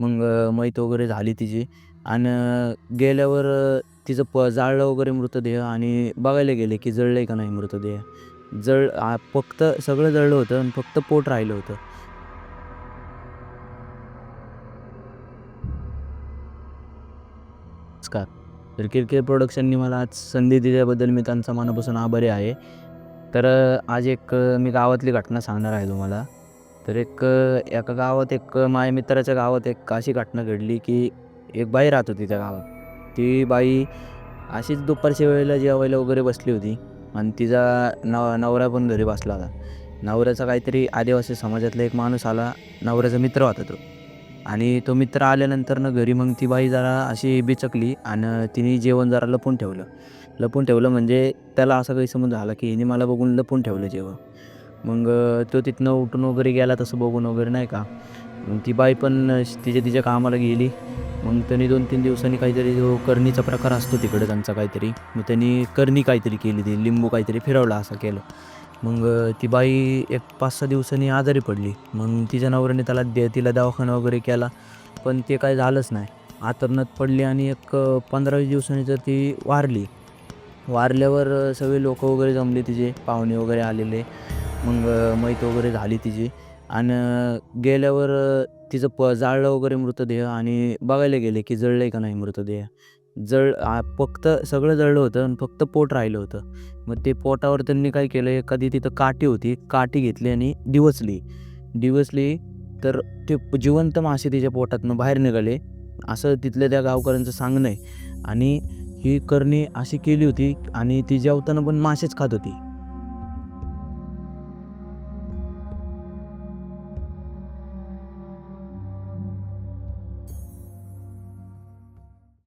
मग मैत वगैरे झाली तिची. आणि गेल्यावर तिचं प जाळलं वगैरे मृतदेह आणि बघायला गेले की जळलं का नाही मृतदेह. जळ आ, फक्त सगळं जळलं होतं आणि फक्त पोट राहिलं होतं. नमस्कार. तर किरकिर प्रोडक्शननी मला आज संधी दिल्याबद्दल मी त्यांचा मनापासून आभारी आहे. तर आज एक मी गावातली घटना सांगणार आहे तुम्हाला. तर एक एका गावात एक माझ्या मित्राच्या गावात एक अशी घटना घडली की एक बाई राहत होती त्या गावात. ती बाई अशीच दुपारच्या वेळेला जेवायला वगैरे बसली होती आणि तिचा नव नवरा पण घरी बसला होता. नवऱ्याचा काहीतरी आदिवासी समाजातला एक माणूस आला नवऱ्याचा मित्र होता तो. आणि तो मित्र आल्यानंतर ना घरी मग ती बाई जरा अशी बिचकली आणि तिने जेवण जरा लपून ठेवलं. लपून ठेवलं म्हणजे त्याला असा काही समज झाला की हिने मला बघून लपून ठेवलं जेवण. मग तो तिथनं उठून वगैरे गेला तसं बघून वगैरे नाही का? मग ती बाई पण तिच्या तिच्या कामाला गेली. मग त्यांनी दोन तीन दिवसांनी काहीतरी जो करणीचा प्रकार असतो तिकडे त्यांचा काहीतरी मग त्यांनी करणी काहीतरी केली ती लिंबू काहीतरी फिरवला असं केलं. मग ती बाई एक पाच सहा दिवसांनी आजारी पडली. मग तिच्या नवऱ्याने त्याला दे तिला दवाखाना वगैरे केला पण ते काय झालंच नाही. आतरणात पडली आणि एक पंधरा वीस दिवसांनी तर ती वारली. वारल्यावर सगळे लोक वगैरे जमले तिचे पाहुणे वगैरे आलेले. मग मैत वगैरे झाली तिची. आणि गेल्यावर तिचं प जाळलं वगैरे मृतदेह आणि बघायला गेले की जळलं आहे का नाही मृतदेह. जळ फक्त सगळं जळलं होतं आणि फक्त पोट राहिलं होतं. मग ते पोटावर त्यांनी काय केलं एखादी तिथं काठी होती काठी घेतली आणि डिवचली डिवचली तर ते जिवंत मासे तिच्या पोटातनं बाहेर निघाले. असं तिथल्या त्या गावकऱ्यांचं सांगणं आहे. आणि ही करणी अशी केली होती आणि ती जेवताना पण मासेच खात होती.